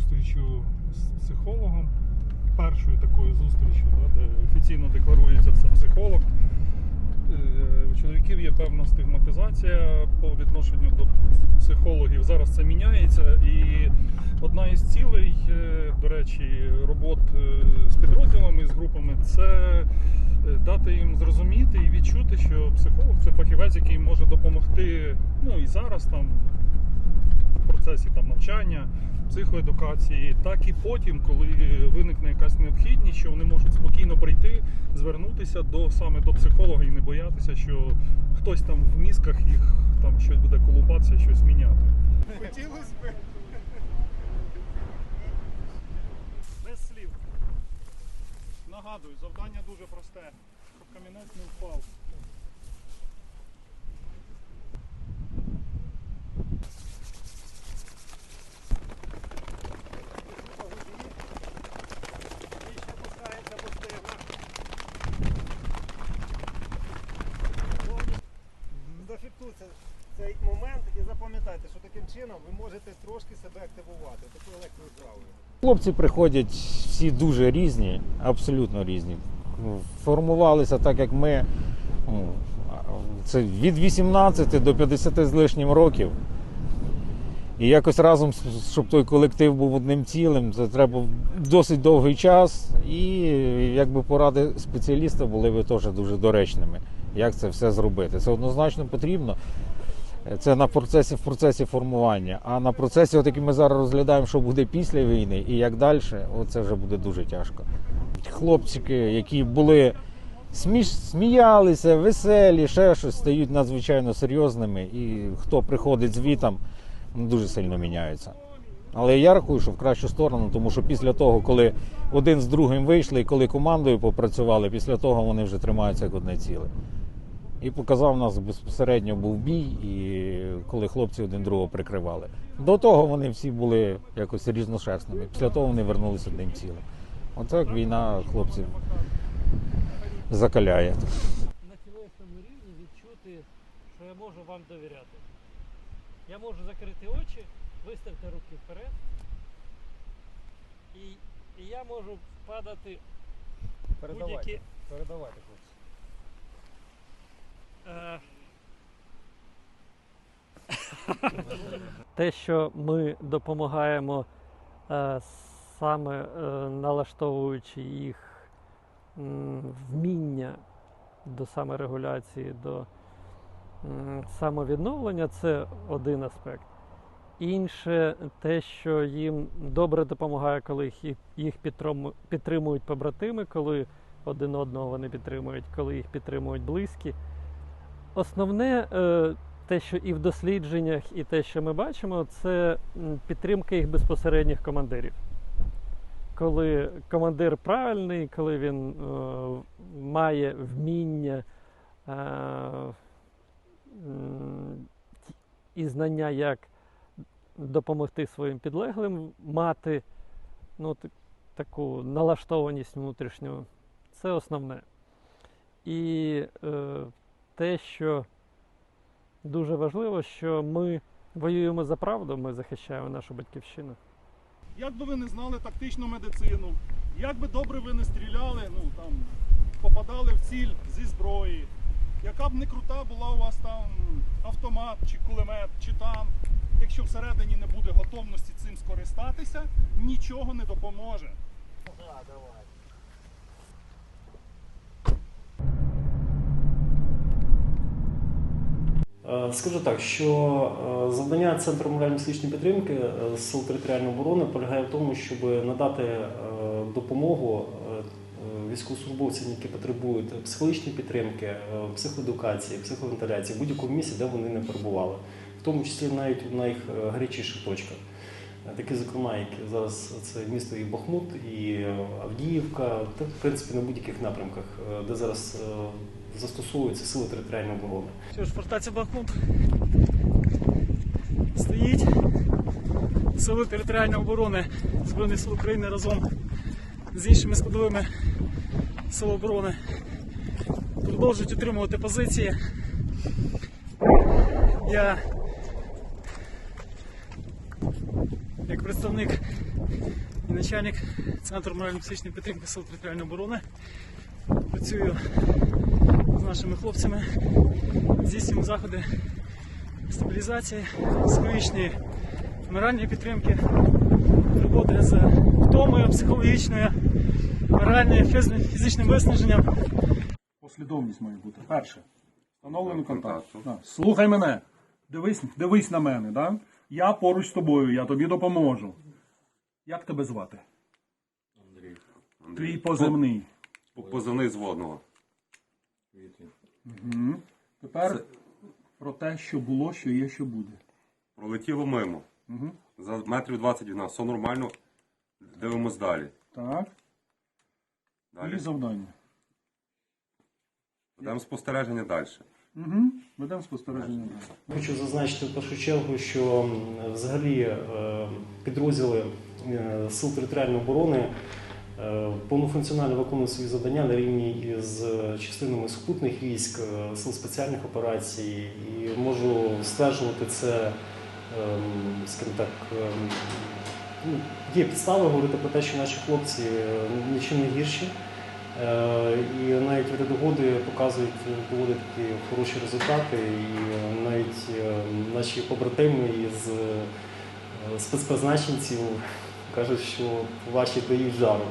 з психологом. Першою такою зустрічю, да, де офіційно декларується це психолог. Е, У чоловіків є певна стигматизація по відношенню до психологів. Зараз це міняється. І одна із цілей, е, до речі, робот е, з підрозділами, з групами, це дати їм зрозуміти і відчути, що психолог це фахівець, який може допомогти ну і зараз там процесі там навчання, психоедукації, так і потім, коли виникне якась необхідність, що вони можуть спокійно прийти, звернутися до саме до психолога і не боятися, що хтось там в мізках їх там щось буде колупатися, щось міняти. Хотілося б. Без слів. Нагадую, завдання дуже просте, щоб камінець не впав. Цей момент і запам'ятайте, що таким чином ви можете трошки себе активувати такою легкою вправою. Хлопці приходять всі дуже різні, абсолютно різні. Формувалися так, як ми. ну, Це від 18 до 50 з лишнім років. І якось разом, щоб той колектив був одним цілим, це треба досить довгий час. І якби поради спеціаліста були би теж дуже доречними, як це все зробити. Це однозначно потрібно. Це на процесі в процесі формування. А на процесі, от який ми зараз розглядаємо, що буде після війни і як далі, це вже буде дуже тяжко. Хлопчики, які були сміш, сміялися, веселі, ще щось, стають надзвичайно серйозними. І хто приходить звітом, ну, дуже сильно міняються. Але я рахую, що в кращу сторону, тому що після того, коли один з другим вийшли і коли командою попрацювали, після того вони вже тримаються як одне ціле. І показав нас безпосередньо був бій, і коли хлопці один другого прикривали. До того вони всі були якось різношерстними. Після того вони вернулися одним цілим. Отак війна хлопців закаляє. на тілесному рівні відчути, що я можу вам довіряти. Я можу закрити очі, виставити руки вперед, і, і я можу впадати в будь-які. передавайте, хлопці. Е, Те, що ми допомагаємо е, саме е, налаштовуючи їх вміння до саморегуляції, до самовідновлення, це один аспект. Інше те, що їм добре допомагає, коли їх підтримують побратими, коли один одного вони підтримують, коли їх підтримують близькі. Основне, е, те, що і в дослідженнях, і те, що ми бачимо, це підтримка їх безпосередніх командирів. Коли командир правильний, коли він е, має вміння е, і знання, як допомогти своїм підлеглим, мати ну, таку налаштованість внутрішню, це основне. І е, те, що дуже важливо, що ми воюємо за правду, ми захищаємо нашу батьківщину. Як би ви не знали тактичну медицину, як би добре ви не стріляли, ну там попадали в ціль зі зброї, яка б не крута була у вас там автомат чи кулемет, чи танк, якщо всередині не буде готовності цим скористатися, нічого не допоможе. Е, Скажу так, що е, завдання Центру морально-психічної підтримки е, Сил територіальної оборони полягає в тому, щоб надати е, допомогу е, е, військовослужбовцям, які потребують психологічної підтримки, е, психоедукації, психовентиляції, будь-якому місці, де вони не перебували, в тому числі навіть у найгарячіших точках. Такі, зокрема, як зараз це місто і Бахмут, і е, Авдіївка, та в принципі на будь-яких напрямках, е, де зараз е, застосовуються сили територіальної оборони. Що ж, фортеця Бахмут стоїть. Сили територіальної оборони Збройних сил України разом з іншими складовими сил оборони продовжують утримувати позиції. Я як представник і начальник Центру морально-психічної підтримки Сил територіальної оборони. Працюю з нашими хлопцями, здійснюємо заходи стабілізації, психологічної, моральної підтримки, роботи з втомою психологічною, моральною, фізичним виснаженням. Послідовність має бути. Перше. Встановлений контакт. Да. Слухай мене. Дивись, дивись на мене, да? Я поруч з тобою, я тобі допоможу. Як тебе звати? Андрій. Твій позивний. По- Позивний з водного. Угу. Тепер про те, що було, що є, що буде. Пролетіло мимо. Угу. За метрів 20 від нас. Все нормально. Дивимось далі. Так. Далі. І завдання. Ведемо спостереження далі. Угу. Хочу зазначити в першу чергу, що взагалі е, підрозділи е, Сил територіальної оборони е, повнофункціонально виконують свої завдання на рівні з частинами сухопутних військ, сил спеціальних операцій, і можу стверджувати це, скажімо так. ну, Є підстави говорити про те, що наші хлопці нічим не гірші. Е, І навіть в догоди показують доволі такі хороші результати. І е, навіть е, наші побратими із спецпризначенців кажуть, що ваші дають жару.